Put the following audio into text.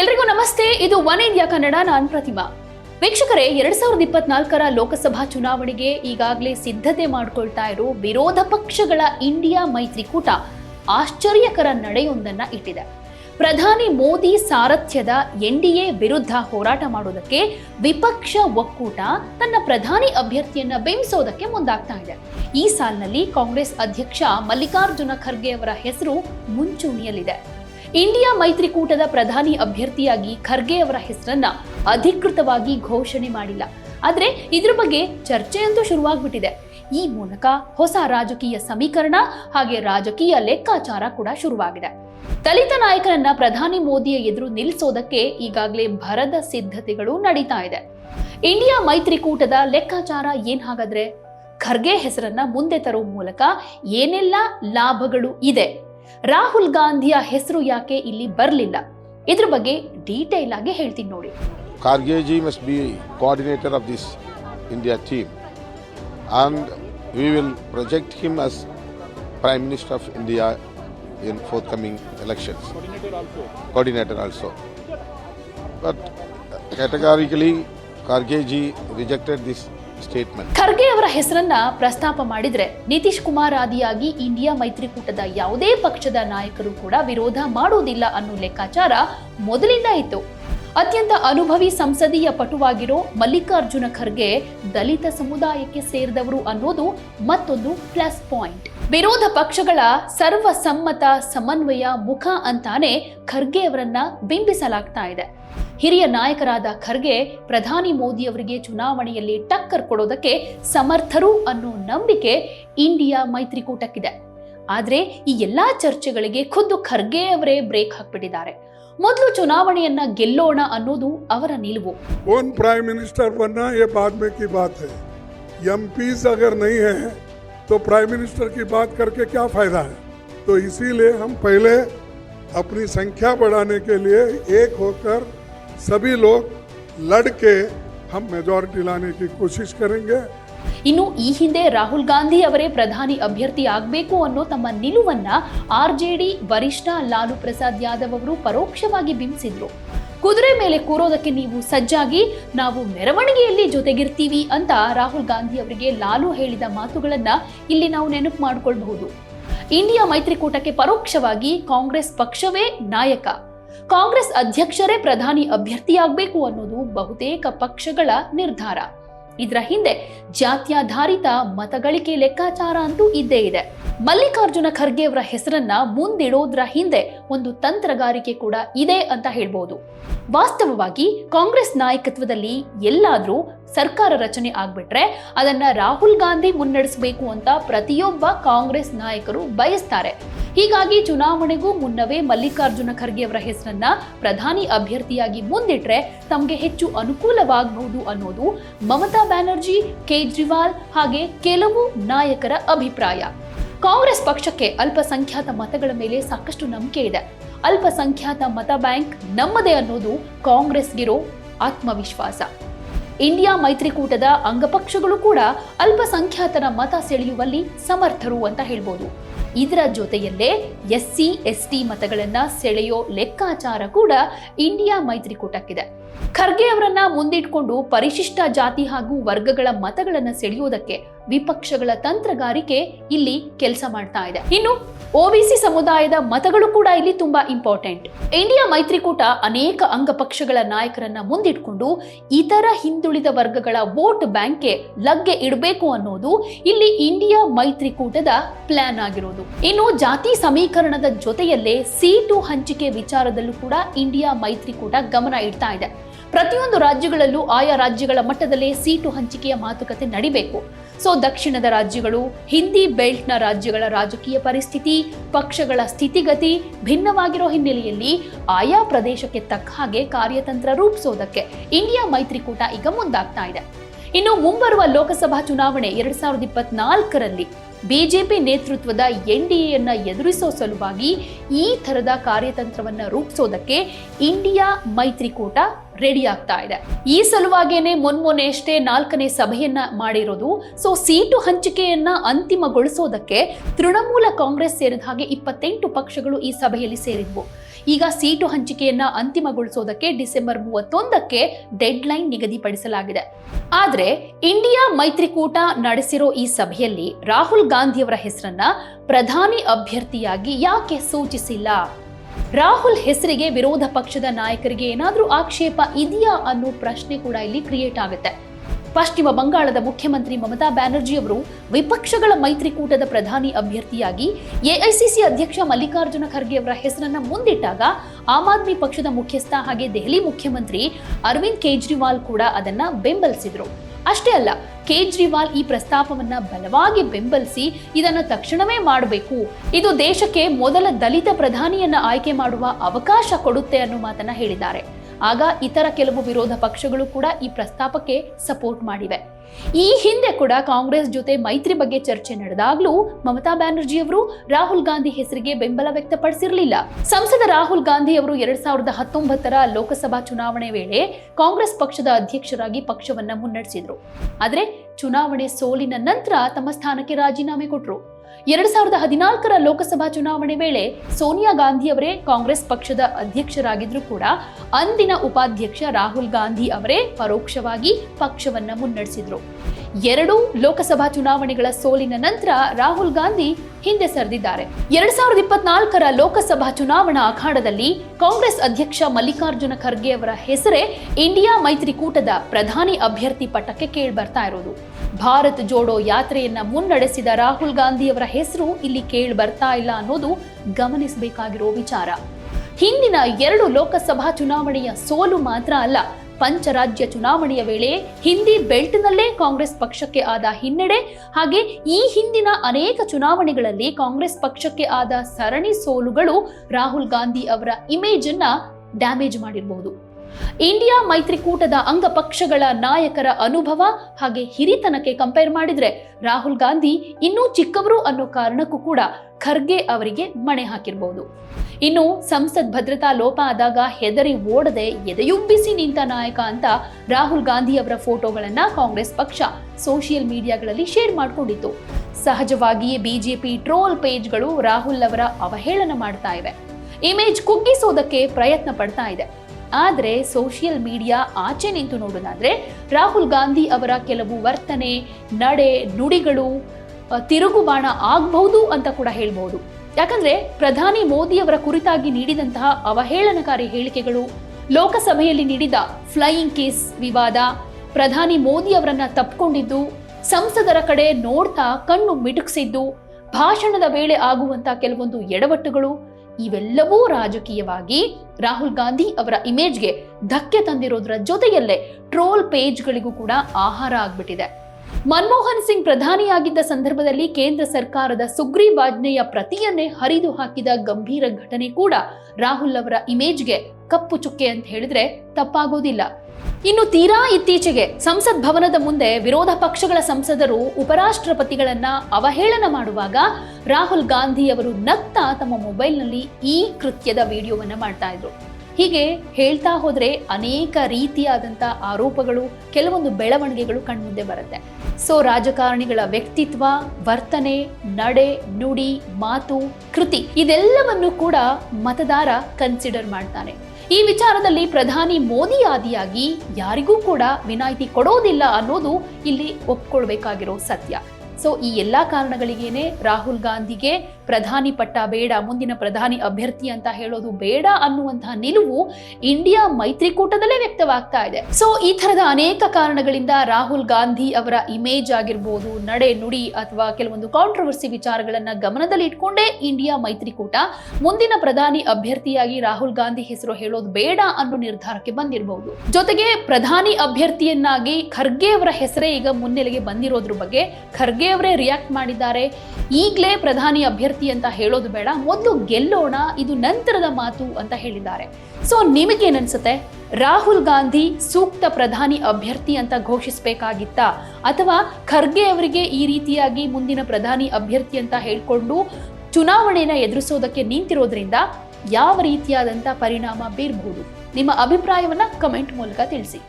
ಎಲ್ರಿಗೂ ನಮಸ್ತೆ, ಇದು ಒನ್ ಇಂಡಿಯಾ ಕನ್ನಡ, ನಾನ್ ಪ್ರತಿಮಾ. ವೀಕ್ಷಕರೇ, ಎರಡ್ ಸಾವಿರದ ಇಪ್ಪತ್ನಾಲ್ಕರ ಲೋಕಸಭಾ ಚುನಾವಣೆಗೆ ಈಗಾಗಲೇ ಸಿದ್ಧತೆ ಮಾಡಿಕೊಳ್ತಾ ಇರೋ ವಿರೋಧ ಪಕ್ಷಗಳ ಇಂಡಿಯಾ ಮೈತ್ರಿಕೂಟ ಆಶ್ಚರ್ಯಕರ ನಡೆಯೊಂದನ್ನ ಇಟ್ಟಿದೆ. ಪ್ರಧಾನಿ ಮೋದಿ ಸಾರಥ್ಯದ ಎನ್ಡಿಎ ವಿರುದ್ಧ ಹೋರಾಟ ಮಾಡೋದಕ್ಕೆ ವಿಪಕ್ಷ ಒಕ್ಕೂಟ ತನ್ನ ಪ್ರಧಾನಿ ಅಭ್ಯರ್ಥಿಯನ್ನ ಬೆಂಬಿಸೋದಕ್ಕೆ ಮುಂದಾಗ್ತಾ ಇದೆ. ಈ ಸಾಲಿನಲ್ಲಿ ಕಾಂಗ್ರೆಸ್ ಅಧ್ಯಕ್ಷ ಮಲ್ಲಿಕಾರ್ಜುನ ಖರ್ಗೆ ಅವರ ಹೆಸರು ಮುಂಚೂಣಿಯಲ್ಲಿದೆ. ಇಂಡಿಯಾ ಮೈತ್ರಿಕೂಟದ ಪ್ರಧಾನಿ ಅಭ್ಯರ್ಥಿಯಾಗಿ ಖರ್ಗೆ ಅವರ ಹೆಸರನ್ನ ಅಧಿಕೃತವಾಗಿ ಘೋಷಣೆ ಮಾಡಿಲ್ಲ. ಆದ್ರೆ ಇದ್ರ ಬಗ್ಗೆ ಚರ್ಚೆಯಂತೂ ಶುರುವಾಗ್ಬಿಟ್ಟಿದೆ. ಈ ಮೂಲಕ ಹೊಸ ರಾಜಕೀಯ ಸಮೀಕರಣ ಹಾಗೆ ರಾಜಕೀಯ ಲೆಕ್ಕಾಚಾರ ಕೂಡ ಶುರುವಾಗಿದೆ. ದಲಿತ ನಾಯಕರನ್ನ ಪ್ರಧಾನಿ ಮೋದಿಯ ಎದುರು ನಿಲ್ಲಿಸೋದಕ್ಕೆ ಈಗಾಗಲೇ ಭರದ ಸಿದ್ಧತೆಗಳು ನಡೀತಾ ಇದೆ. ಇಂಡಿಯಾ ಮೈತ್ರಿಕೂಟದ ಲೆಕ್ಕಾಚಾರ ಏನ್ ಹಾಗಾದ್ರೆ? ಖರ್ಗೆ ಹೆಸರನ್ನ ಮುಂದೆ ತರೋ ಮೂಲಕ ಏನೆಲ್ಲ ಲಾಭಗಳು ಇದೆ? ರಾಹುಲ್ ಗಾಂಧಿಯ ಹೆಸರು ಯಾಕೆ ಇಲ್ಲಿ ಬರಲಿಲ್ಲ? ಇದ್ರ ಬಗ್ಗೆ ಡೀಟೇಲ್ ಆಗಿ ಹೇಳ್ತೀನಿ ನೋಡಿ. Kharge ji must be coordinator of this India team and we will project him him prime minister of India in in coming elections coordinator also but categorically Kharge ji rejected this statement. Kharge ಅವರ ಹೆಸರನ್ನ ಪ್ರಸ್ತಾಪ ಮಾಡಿದ್ರೆ Nitish Kumar ಆದಿಯಾಗಿ India ಮೈತ್ರಿಕೂಟದ ಯಾವುದೇ ಪಕ್ಷದ ನಾಯಕರು ಕೂಡ ವಿರೋಧ ಮಾಡುವುದಿಲ್ಲ ಅನ್ನೋ ಲೆಕ್ಕಾಚಾರ ಮೊದಲಿಂದ ಇತ್ತು. ಅತ್ಯಂತ ಅನುಭವಿ ಸಂಸದೀಯ ಪಟುವಾಗಿರೋ ಮಲ್ಲಿಕಾರ್ಜುನ ಖರ್ಗೆ ದಲಿತ ಸಮುದಾಯಕ್ಕೆ ಸೇರಿದವರು ಅನ್ನೋದು ಮತ್ತೊಂದು ಪ್ಲಸ್ ಪಾಯಿಂಟ್. ವಿರೋಧ ಪಕ್ಷಗಳ ಸರ್ವಸಮ್ಮತ ಸಮನ್ವಯ ಮುಖ ಅಂತಾನೆ ಖರ್ಗೆ ಅವರನ್ನ ಬಿಂಬಿಸಲಾಗ್ತಾ ಇದೆ. ಹಿರಿಯ ನಾಯಕರಾದ ಖರ್ಗೆ ಪ್ರಧಾನಿ ಮೋದಿ ಅವರಿಗೆ ಚುನಾವಣೆಯಲ್ಲಿ ಟಕ್ಕರ್ ಕೊಡೋದಕ್ಕೆ ಸಮರ್ಥರು ಅನ್ನೋ ನಂಬಿಕೆ ಇಂಡಿಯಾ ಮೈತ್ರಿಕೂಟಕ್ಕಿದೆ ಆದ್ರೆ ಈ ಎಲ್ಲಾ ಚರ್ಚೆಗಳಿಗೆ ಖುದ್ದು ಖರ್ಗೆ ಅವರೇ ಬ್ರೇಕ್ ಹಾಕ್ಬಿಟ್ಟಿದ್ದಾರೆ ಮೊದಲು ಚುನಾವಣೆಯನ್ನ ಗೆಲ್ಲೋಣ ಅನ್ನೋದು ಅವರ ನಿಲುವು कौन प्राइम मिनिस्टर बनना ये बाद में की बात है एम अगर नहीं है तो प्राइम मिनिस्टर की बात करके क्या फायदा है तो इसीलिए हम पहले अपनी संख्या बढ़ाने के लिए एक होकर सभी लोग लड़ के हम मेजॉरिटी लाने की कोशिश करेंगे ಇನ್ನು ಈ ಹಿಂದೆ ರಾಹುಲ್ ಗಾಂಧಿ ಅವರೇ ಪ್ರಧಾನಿ ಅಭ್ಯರ್ಥಿ ಆಗಬೇಕು ಅನ್ನೋ ತಮ್ಮ ನಿಲುವನ್ನ ಆರ್ ಜೆ ಡಿ ವರಿಷ್ಠ ಲಾಲು ಪ್ರಸಾದ್ ಯಾದವ್ ಅವರು ಪರೋಕ್ಷವಾಗಿ ಬಿಂಬಿಸಿದ್ರು ಕುದುರೆ ಮೇಲೆ ಕೂರೋದಕ್ಕೆ ನೀವು ಸಜ್ಜಾಗಿ ನಾವು ಮೆರವಣಿಗೆಯಲ್ಲಿ ಜೊತೆಗಿರ್ತೀವಿ ಅಂತ ರಾಹುಲ್ ಗಾಂಧಿ ಅವರಿಗೆ ಲಾಲು ಹೇಳಿದ ಮಾತುಗಳನ್ನ ಇಲ್ಲಿ ನಾವು ನೆನಪು ಮಾಡಿಕೊಳ್ಬಹುದು ಇಂಡಿಯಾ ಮೈತ್ರಿಕೂಟಕ್ಕೆ ಪರೋಕ್ಷವಾಗಿ ಕಾಂಗ್ರೆಸ್ ಪಕ್ಷವೇ ನಾಯಕ ಕಾಂಗ್ರೆಸ್ ಅಧ್ಯಕ್ಷರೇ ಪ್ರಧಾನಿ ಅಭ್ಯರ್ಥಿಯಾಗಬೇಕು ಅನ್ನೋದು ಬಹುತೇಕ ಪಕ್ಷಗಳ ನಿರ್ಧಾರ. ಇದರ ಹಿಂದೆ ಜಾತ್ಯಾಧಾರಿತ ಮತಗಳಿಕೆ ಲೆಕ್ಕಾಚಾರ ಅಂತೂ ಇದ್ದೇ ಇದೆ. ಮಲ್ಲಿಕಾರ್ಜುನ ಖರ್ಗೆ ಅವರ ಹೆಸರನ್ನ ಮುಂದಿಡೋದ್ರ ಹಿಂದೆ ಒಂದು ತಂತ್ರಗಾರಿಕೆ ಕೂಡ ಇದೆ ಅಂತ ಹೇಳ್ಬೋದು. ವಾಸ್ತವವಾಗಿ ಕಾಂಗ್ರೆಸ್ ನಾಯಕತ್ವದಲ್ಲಿ ಎಲ್ಲಾದ್ರೂ ಸರ್ಕಾರ ರಚನೆ ಆಗ್ಬಿಟ್ರೆ ಅದನ್ನ ರಾಹುಲ್ ಗಾಂಧಿ ಮುನ್ನಡೆಸಬೇಕು ಅಂತ ಪ್ರತಿಯೊಬ್ಬ ಕಾಂಗ್ರೆಸ್ ನಾಯಕರು ಬಯಸ್ತಾರೆ. ಹೀಗಾಗಿ ಚುನಾವಣೆಗೂ ಮುನ್ನವೇ ಮಲ್ಲಿಕಾರ್ಜುನ ಖರ್ಗೆ ಅವರ ಹೆಸರನ್ನ ಪ್ರಧಾನಿ ಅಭ್ಯರ್ಥಿಯಾಗಿ ಮುಂದಿಟ್ರೆ ತಮಗೆ ಹೆಚ್ಚು ಅನುಕೂಲವಾಗಬಹುದು ಅನ್ನೋದು ಮಮತಾ ಬ್ಯಾನರ್ಜಿ, ಕೇಜ್ರಿವಾಲ್ ಹಾಗೆ ಕೆಲವು ನಾಯಕರ ಅಭಿಪ್ರಾಯ. ಕಾಂಗ್ರೆಸ್ ಪಕ್ಷಕ್ಕೆ ಅಲ್ಪಸಂಖ್ಯಾತ ಮತಗಳ ಮೇಲೆ ಸಾಕಷ್ಟು ನಂಬಿಕೆ ಇದೆ. ಅಲ್ಪಸಂಖ್ಯಾತ ಮತ ಬ್ಯಾಂಕ್ ನಮ್ಮದೇ ಅನ್ನೋದು ಕಾಂಗ್ರೆಸ್ಗಿರೋ ಆತ್ಮವಿಶ್ವಾಸ. ಇಂಡಿಯಾ ಮೈತ್ರಿಕೂಟದ ಅಂಗಪಕ್ಷಗಳು ಕೂಡ ಅಲ್ಪಸಂಖ್ಯಾತರ ಮತ ಸೆಳೆಯುವಲ್ಲಿ ಸಮರ್ಥರು ಅಂತ ಹೇಳ್ಬೋದು. ಇದರ ಜೊತೆಯಲ್ಲೇ ಎಸ್ಸಿ, ಎಸ್ಟಿ ಮತಗಳನ್ನ ಸೆಳೆಯೋ ಲೆಕ್ಕಾಚಾರ ಕೂಡ ಇಂಡಿಯಾ ಮೈತ್ರಿಕೂಟಕ್ಕಿದೆ. ಖರ್ಗೆ ಅವರನ್ನ ಮುಂದಿಟ್ಕೊಂಡು ಪರಿಶಿಷ್ಟ ಜಾತಿ ಹಾಗೂ ವರ್ಗಗಳ ಮತಗಳನ್ನ ಸೆಳೆಯೋದಕ್ಕೆ ವಿಪಕ್ಷಗಳ ತಂತ್ರಗಾರಿಕೆ ಇಲ್ಲಿ ಕೆಲಸ ಮಾಡ್ತಾ ಇದೆ. ಇನ್ನು ಒಬಿಸಿ ಸಮುದಾಯದ ಮತಗಳು ಕೂಡ ಇಲ್ಲಿ ತುಂಬಾ ಇಂಪಾರ್ಟೆಂಟ್ ಇಂಡಿಯಾ ಮೈತ್ರಿಕೂಟ ಅನೇಕ ಅಂಗಪಕ್ಷಗಳ ನಾಯಕರನ್ನ ಮುಂದಿಟ್ಕೊಂಡು ಇತರ ಹಿಂದುಳಿದ ವರ್ಗಗಳ ವೋಟ್ ಬ್ಯಾಂಕ್ಗೆ ಲಗ್ಗೆ ಇಡಬೇಕು ಅನ್ನೋದು ಇಲ್ಲಿ ಇಂಡಿಯಾ ಮೈತ್ರಿಕೂಟದ ಪ್ಲಾನ್ ಆಗಿರೋದು. ಇನ್ನು, ಜಾತಿ ಸಮೀಕರಣದ ಜೊತೆಯಲ್ಲೇ ಸೀಟು ಹಂಚಿಕೆ ವಿಚಾರದಲ್ಲೂ ಕೂಡ ಇಂಡಿಯಾ ಮೈತ್ರಿಕೂಟ ಗಮನ ಇಡ್ತಾ ಇದೆ. ಪ್ರತಿಯೊಂದು ರಾಜ್ಯಗಳಲ್ಲೂ ಆಯಾ ರಾಜ್ಯಗಳ ಮಟ್ಟದಲ್ಲೇ ಸೀಟು ಹಂಚಿಕೆಯ ಮಾತುಕತೆ ನಡಿಬೇಕು. ಸೊ ದಕ್ಷಿಣದ ರಾಜ್ಯಗಳು, ಹಿಂದಿ ಬೆಲ್ಟ್ನ ರಾಜ್ಯಗಳ ರಾಜಕೀಯ ಪರಿಸ್ಥಿತಿ, ಪಕ್ಷಗಳ ಸ್ಥಿತಿಗತಿ ಭಿನ್ನವಾಗಿರೋ ಹಿನ್ನೆಲೆಯಲ್ಲಿ ಆಯಾ ಪ್ರದೇಶಕ್ಕೆ ತಕ್ಕ ಹಾಗೆ ಕಾರ್ಯತಂತ್ರ ರೂಪಿಸೋದಕ್ಕೆ ಇಂಡಿಯಾ ಮೈತ್ರಿಕೂಟ ಈಗ ಮುಂದಾಗ್ತಾ ಇದೆ. ಇನ್ನು ಮುಂಬರುವ ಲೋಕಸಭಾ ಚುನಾವಣೆ ಎರಡ್ ಸಾವಿರದ ಇಪ್ಪತ್ನಾಲ್ಕರಲ್ಲಿ ಬಿಜೆಪಿ ನೇತೃತ್ವದ ಎನ್ ಡಿ ಎನ್ನ ಎದುರಿಸೋ ಸಲುವಾಗಿ ಈ ಥರದ ಕಾರ್ಯತಂತ್ರವನ್ನ ರೂಪಿಸೋದಕ್ಕೆ ಇಂಡಿಯಾ ಮೈತ್ರಿಕೂಟ ರೆಡಿ ಆಗ್ತಾ ಇದೆ. ಈ ಸಲುವಾಗೇನೆ ಮೊನ್ಮೊನ್ನೆ ಅಷ್ಟೇ ನಾಲ್ಕನೇ ಸಭೆಯನ್ನ ಮಾಡಿರೋದು. ಸೊ ಸೀಟು ಹಂಚಿಕೆಯನ್ನ ಅಂತಿಮಗೊಳಿಸೋದಕ್ಕೆ ತೃಣಮೂಲ ಕಾಂಗ್ರೆಸ್ ಸೇರಿದ ಹಾಗೆ ಇಪ್ಪತ್ತೆಂಟು ಪಕ್ಷಗಳು ಈ ಸಭೆಯಲ್ಲಿ ಸೇರಿದ್ವು. ಈಗ ಸೀಟು ಹಂಚಿಕೆಯನ್ನ ಅಂತಿಮಗೊಳಿಸೋದಕ್ಕೆ ಡಿಸೆಂಬರ್ ಮೂವತ್ತೊಂದಕ್ಕೆ ಡೆಡ್ ಲೈನ್ ನಿಗದಿಪಡಿಸಲಾಗಿದೆ. ಆದ್ರೆ ಇಂಡಿಯಾ ಮೈತ್ರಿಕೂಟ ನಡೆಸಿರೋ ಈ ಸಭೆಯಲ್ಲಿ ರಾಹುಲ್ ಗಾಂಧಿಯವರ ಹೆಸರನ್ನ ಪ್ರಧಾನಿ ಅಭ್ಯರ್ಥಿಯಾಗಿ ಯಾಕೆ ಸೂಚಿಸಿಲ್ಲ? ರಾಹುಲ್ ಹೆಸರಿಗೆ ವಿರೋಧ ಪಕ್ಷದ ನಾಯಕರಿಗೆ ಏನಾದರೂ ಆಕ್ಷೇಪ ಇದೆಯಾ ಅನ್ನೋ ಪ್ರಶ್ನೆ ಕೂಡ ಇಲ್ಲಿ ಕ್ರಿಯೇಟ್ ಆಗುತ್ತೆ. ಪಶ್ಚಿಮ ಬಂಗಾಳದ ಮುಖ್ಯಮಂತ್ರಿ ಮಮತಾ ಬ್ಯಾನರ್ಜಿ ಅವರು ವಿಪಕ್ಷಗಳ ಮೈತ್ರಿಕೂಟದ ಪ್ರಧಾನಿ ಅಭ್ಯರ್ಥಿಯಾಗಿ ಎಐಸಿಸಿ ಅಧ್ಯಕ್ಷ ಮಲ್ಲಿಕಾರ್ಜುನ ಖರ್ಗೆ ಅವರ ಹೆಸರನ್ನು ಮುಂದಿಟ್ಟಾಗ ಆಮ್ ಆದ್ಮಿ ಪಕ್ಷದ ಮುಖ್ಯಸ್ಥ ಹಾಗೆ ದೆಹಲಿ ಮುಖ್ಯಮಂತ್ರಿ ಅರವಿಂದ್ ಕೇಜ್ರಿವಾಲ್ ಕೂಡ ಅದನ್ನ ಬೆಂಬಲಿಸಿದರು. ಅಷ್ಟೇ ಅಲ್ಲ, ಕೇಜ್ರಿವಾಲ್ ಈ ಪ್ರಸ್ತಾಪವನ್ನ ಬಲವಾಗಿ ಬೆಂಬಲಿಸಿ ಇದನ್ನು ತಕ್ಷಣವೇ ಮಾಡಬೇಕು. ಇದು ದೇಶಕ್ಕೆ ಮೊದಲ ದಲಿತ ಪ್ರಧಾನಿಯನ್ನ ಆಯ್ಕೆ ಮಾಡುವ ಅವಕಾಶ ಕೊಡುತ್ತೆ ಅನ್ನೋ ಮಾತನ್ನ ಹೇಳಿದ್ದಾರೆ. ಆಗ ಇತರ ಕೆಲವು ವಿರೋಧ ಪಕ್ಷಗಳು ಕೂಡ ಈ ಪ್ರಸ್ತಾಪಕ್ಕೆ ಸಪೋರ್ಟ್ ಮಾಡಿವೆ. ಈ ಹಿಂದೆ ಕೂಡ ಕಾಂಗ್ರೆಸ್ ಜೊತೆ ಮೈತ್ರಿ ಬಗ್ಗೆ ಚರ್ಚೆ ನಡೆದಾಗಲೂ ಮಮತಾ ಬ್ಯಾನರ್ಜಿ ಅವರು ರಾಹುಲ್ ಗಾಂಧಿ ಹೆಸರಿಗೆ ಬೆಂಬಲ ವ್ಯಕ್ತಪಡಿಸಿರಲಿಲ್ಲ. ಸಂಸದ ರಾಹುಲ್ ಗಾಂಧಿ ಅವರು ಎರಡ್ ಸಾವಿರದ ಹತ್ತೊಂಬತ್ತರ ಲೋಕಸಭಾ ಚುನಾವಣೆ ವೇಳೆ ಕಾಂಗ್ರೆಸ್ ಪಕ್ಷದ ಅಧ್ಯಕ್ಷರಾಗಿ ಪಕ್ಷವನ್ನ ಮುನ್ನಡೆಸಿದ್ರು. ಆದರೆ ಚುನಾವಣೆ ಸೋಲಿನ ನಂತರ ತಮ್ಮ ಸ್ಥಾನಕ್ಕೆ ರಾಜೀನಾಮೆ ಕೊಟ್ರು. ಎರಡ್ ಸಾವಿರದ ಹದಿನಾಲ್ಕರ ಲೋಕಸಭಾ ಚುನಾವಣೆ ವೇಳೆ ಸೋನಿಯಾ ಗಾಂಧಿ ಅವರೇ ಕಾಂಗ್ರೆಸ್ ಪಕ್ಷದ ಅಧ್ಯಕ್ಷರಾಗಿದ್ರೂ ಕೂಡ ಅಂದಿನ ಉಪಾಧ್ಯಕ್ಷ ರಾಹುಲ್ ಗಾಂಧಿ ಅವರೇ ಪರೋಕ್ಷವಾಗಿ ಪಕ್ಷವನ್ನ ಮುನ್ನಡೆಸಿದ್ರು. ಎರಡು ಲೋಕಸಭಾ ಚುನಾವಣೆಗಳ ಸೋಲಿನ ನಂತರ ರಾಹುಲ್ ಗಾಂಧಿ ಹಿಂದೆ ಸರಿದಿದ್ದಾರೆ. ಎರಡ್ ಸಾವಿರದ ಇಪ್ಪತ್ನಾಲ್ಕರ ಲೋಕಸಭಾ ಚುನಾವಣಾ ಅಖಾಡದಲ್ಲಿ ಕಾಂಗ್ರೆಸ್ ಅಧ್ಯಕ್ಷ ಮಲ್ಲಿಕಾರ್ಜುನ ಖರ್ಗೆ ಅವರ ಹೆಸರೇ ಇಂಡಿಯಾ ಮೈತ್ರಿಕೂಟದ ಪ್ರಧಾನಿ ಅಭ್ಯರ್ಥಿ ಪಟ್ಟಕ್ಕೆ ಕೇಳಿ ಬರ್ತಾ ಇರೋದು. ಭಾರತ್ ಜೋಡೋ ಯಾತ್ರೆಯನ್ನ ಮುನ್ನಡೆಸಿದ ರಾಹುಲ್ ಗಾಂಧಿ ಅವರ ಹೆಸರು ಇಲ್ಲಿ ಕೇಳಿ ಬರ್ತಾ ಇಲ್ಲ ಅನ್ನೋದು ಗಮನಿಸಬೇಕಾಗಿರೋ ವಿಚಾರ. ಹಿಂದಿನ ಎರಡು ಲೋಕಸಭಾ ಚುನಾವಣೆಯ ಸೋಲು ಮಾತ್ರ ಅಲ್ಲ ಪಂಚರಾಜ್ಯ ಚುನಾವಣೆಯ ವೇಳೆ ಹಿಂದಿ ಬೆಲ್ಟ್ನಲ್ಲೇ ಕಾಂಗ್ರೆಸ್ ಪಕ್ಷಕ್ಕೆ ಆದ ಹಿನ್ನಡೆ ಹಾಗೆ ಈ ಹಿಂದಿನ ಅನೇಕ ಚುನಾವಣೆಗಳಲ್ಲಿ ಕಾಂಗ್ರೆಸ್ ಪಕ್ಷಕ್ಕೆ ಆದ ಸರಣಿ ಸೋಲುಗಳು ರಾಹುಲ್ ಗಾಂಧಿ ಅವರ ಇಮೇಜ್ ಅನ್ನ ಡ್ಯಾಮೇಜ್ ಮಾಡಿರಬಹುದು ಇಂಡಿಯಾ ಮೈತ್ರಿಕೂಟದ ಅಂಗಪಕ್ಷಗಳ ನಾಯಕರ ಅನುಭವ ಹಾಗೆ ಹಿರಿತನಕ್ಕೆ ಕಂಪೇರ್ ಮಾಡಿದ್ರೆ ರಾಹುಲ್ ಗಾಂಧಿ ಇನ್ನೂ ಚಿಕ್ಕವರು ಅನ್ನೋ ಕಾರಣಕ್ಕೂ ಕೂಡ ಖರ್ಗೆ ಅವರಿಗೆ ಮಣೆ ಹಾಕಿರಬಹುದು ಇನ್ನು ಸಂಸತ್ ಭದ್ರತಾ ಲೋಪ ಆದಾಗ ಹೆದರಿ ಓಡದೆ ಎದೆಯುಬ್ಬಿಸಿ ನಿಂತ ನಾಯಕ ಅಂತ ರಾಹುಲ್ ಗಾಂಧಿ ಅವರ ಫೋಟೋಗಳನ್ನ ಕಾಂಗ್ರೆಸ್ ಪಕ್ಷ ಸೋಷಿಯಲ್ ಮೀಡಿಯಾಗಳಲ್ಲಿ ಶೇರ್ ಮಾಡಿಕೊಂಡಿತ್ತು. ಸಹಜವಾಗಿಯೇ ಬಿಜೆಪಿ ಟ್ರೋಲ್ ಪೇಜ್ಗಳು ರಾಹುಲ್ ಅವರ ಅವಹೇಳನ ಮಾಡ್ತಾ ಇವೆ. ಇಮೇಜ್ ಕುಗ್ಗಿಸೋದಕ್ಕೆ ಪ್ರಯತ್ನ ಪಡ್ತಾ ಇದೆ. ಆದರೆ ಸೋಷಿಯಲ್ ಮೀಡಿಯಾ ಆಚೆ ನಿಂತು ನೋಡೋದಾದರೆ ರಾಹುಲ್ ಗಾಂಧಿ ಅವರ ಕೆಲವು ವರ್ತನೆ, ನಡೆ, ನುಡಿಗಳು ತಿರುಗುಬಾಣ ಆಗಬಹುದು ಅಂತ ಕೂಡ ಹೇಳ್ಬೋದು ಯಾಕಂದ್ರೆ ಪ್ರಧಾನಿ ಮೋದಿ ಅವರ ಕುರಿತಾಗಿ ನೀಡಿದಂತಹ ಅವಹೇಳನಕಾರಿ ಹೇಳಿಕೆಗಳು, ಲೋಕಸಭೆಯಲ್ಲಿ ನೀಡಿದ ಫ್ಲೈಯಿಂಗ್ ಕೇಸ್ ವಿವಾದ, ಪ್ರಧಾನಿ ಮೋದಿ ಅವರನ್ನ ತಪ್ಪಿಕೊಂಡಿದ್ದು ಸಂಸದರ ಕಡೆ ನೋಡ್ತಾ ಕಣ್ಣು ಮಿಟುಕಿಸಿದ್ದು, ಭಾಷಣದ ವೇಳೆ ಆಗುವಂತ ಕೆಲವೊಂದು ಎಡವಟ್ಟುಗಳು ಇವೆಲ್ಲವೂ ರಾಜಕೀಯವಾಗಿ ರಾಹುಲ್ ಗಾಂಧಿ ಅವರ ಇಮೇಜ್ಗೆ ಧಕ್ಕೆ ತಂದಿರೋದ್ರ ಜೊತೆಯಲ್ಲೇ ಟ್ರೋಲ್ ಪೇಜ್ಗಳಿಗೂ ಕೂಡ ಆಹಾರ ಆಗ್ಬಿಟ್ಟಿದೆ. ಮನಮೋಹನ್ ಸಿಂಗ್ ಪ್ರಧಾನಿಯಾಗಿದ್ದ ಸಂದರ್ಭದಲ್ಲಿ ಕೇಂದ್ರ ಸರ್ಕಾರದ ಸುಗ್ರೀವಾಜ್ಞೆಯ ಪ್ರತಿಯನ್ನೇ ಹರಿದು ಹಾಕಿದ ಗಂಭೀರ ಘಟನೆ ಕೂಡ ರಾಹುಲ್ ಅವರ ಇಮೇಜ್ಗೆ ಕಪ್ಪು ಚುಕ್ಕೆ ಅಂತ ಹೇಳಿದ್ರೆ ತಪ್ಪಾಗೋದಿಲ್ಲ. ಇನ್ನು ತೀರಾ ಇತ್ತೀಚೆಗೆ ಸಂಸತ್ ಭವನದ ಮುಂದೆ ವಿರೋಧ ಪಕ್ಷಗಳ ಸಂಸದರು ಉಪರಾಷ್ಟ್ರಪತಿಗಳನ್ನ ಅವಹೇಳನ ಮಾಡುವಾಗ ರಾಹುಲ್ ಗಾಂಧಿ ಅವರು ನಗ್ತಾ ತಮ್ಮ ಮೊಬೈಲ್ನಲ್ಲಿ ಈ ಕೃತ್ಯದ ವಿಡಿಯೋವನ್ನ ಮಾಡ್ತಾ ಇದ್ರು. ಹೀಗೆ ಹೇಳ್ತಾ ಹೋದ್ರೆ ಅನೇಕ ರೀತಿಯಾದಂಥ ಆರೋಪಗಳು, ಕೆಲವೊಂದು ಬೆಳವಣಿಗೆಗಳು ಕಣ್ಮುಂದೆ ಬರುತ್ತೆ. ಸೊ ರಾಜಕಾರಣಿಗಳ ವ್ಯಕ್ತಿತ್ವ, ವರ್ತನೆ, ನಡೆ, ನುಡಿ, ಮಾತು, ಕೃತಿ ಇದೆಲ್ಲವನ್ನು ಕೂಡ ಮತದಾರ ಕನ್ಸಿಡರ್ ಮಾಡ್ತಾನೆ. ಈ ವಿಚಾರದಲ್ಲಿ ಪ್ರಧಾನಿ ಮೋದಿ ಆದಿಯಾಗಿ ಯಾರಿಗೂ ಕೂಡ ವಿನಾಯಿತಿ ಕೊಡೋದಿಲ್ಲ ಅನ್ನೋದು ಇಲ್ಲಿ ಒಪ್ಕೊಳ್ಬೇಕಾಗಿರೋ ಸತ್ಯ. ಸೊ ಈ ಎಲ್ಲಾ ಕಾರಣಗಳಿಗೇನೆ ರಾಹುಲ್ ಗಾಂಧಿಗೆ ಪ್ರಧಾನಿ ಪಟ್ಟ ಬೇಡ, ಮುಂದಿನ ಪ್ರಧಾನಿ ಅಭ್ಯರ್ಥಿ ಅಂತ ಹೇಳೋದು ಬೇಡ ಅನ್ನುವಂತಹ ನಿಲುವು ಇಂಡಿಯಾ ಮೈತ್ರಿಕೂಟದಲ್ಲೇ ವ್ಯಕ್ತವಾಗ್ತಾ ಇದೆ. ಸೊ ಈ ತರದ ಅನೇಕ ಕಾರಣಗಳಿಂದ ರಾಹುಲ್ ಗಾಂಧಿ ಅವರ ಇಮೇಜ್ ಆಗಿರ್ಬೋದು, ನಡೆ ನುಡಿ ಅಥವಾ ಕೆಲವೊಂದು ಕಾಂಟ್ರವರ್ಸಿ ವಿಚಾರಗಳನ್ನ ಗಮನದಲ್ಲಿ ಇಟ್ಕೊಂಡೇ ಇಂಡಿಯಾ ಮೈತ್ರಿಕೂಟ, ಮುಂದಿನ ಪ್ರಧಾನಿ ಅಭ್ಯರ್ಥಿಯಾಗಿ ರಾಹುಲ್ ಗಾಂಧಿ ಹೆಸರು ಹೇಳೋದು ಬೇಡ ಅನ್ನೋ ನಿರ್ಧಾರಕ್ಕೆ ಬಂದಿರಬಹುದು ಜೊತೆಗೆ ಪ್ರಧಾನಿ ಅಭ್ಯರ್ಥಿಯನ್ನಾಗಿ ಖರ್ಗೆ ಅವರ ಹೆಸರೇ ಈಗ ಮುನ್ನೆಲೆಗೆ ಬಂದಿರೋದ್ರ ಬಗ್ಗೆ ಖರ್ಗೆ ಅವರೇ ರಿಯಾಕ್ಟ್ ಮಾಡಿದ್ದಾರೆ. ಈಗಲೇ ಪ್ರಧಾನಿ ಅಭ್ಯರ್ಥಿ ಅಂತ ಹೇಳೋದು ಬೇಡ, ಮೊದಲು ಗೆಲ್ಲೋಣ, ಇದು ನಂತರದ ಮಾತು ಅಂತ ಹೇಳಿದ್ದಾರೆ. ಸೊ ನಿಮಗೇನನ್ಸುತ್ತೆ? ರಾಹುಲ್ ಗಾಂಧಿ ಸೂಕ್ತ ಪ್ರಧಾನಿ ಅಭ್ಯರ್ಥಿ ಅಂತ ಘೋಷಿಸಬೇಕಾಗಿತ್ತಾ? ಅಥವಾ ಖರ್ಗೆ ಅವರಿಗೆ ಈ ರೀತಿಯಾಗಿ ಮುಂದಿನ ಪ್ರಧಾನಿ ಅಭ್ಯರ್ಥಿ ಅಂತ ಹೇಳಿಕೊಂಡು ಚುನಾವಣೆನ ಎದುರಿಸೋದಕ್ಕೆ ನಿಂತಿರೋದ್ರಿಂದ ಯಾವ ರೀತಿಯಾದಂಥ ಪರಿಣಾಮ ಬೀರಬಹುದು? ನಿಮ್ಮ ಅಭಿಪ್ರಾಯವನ್ನ ಕಮೆಂಟ್ ಮೂಲಕ ತಿಳಿಸಿ.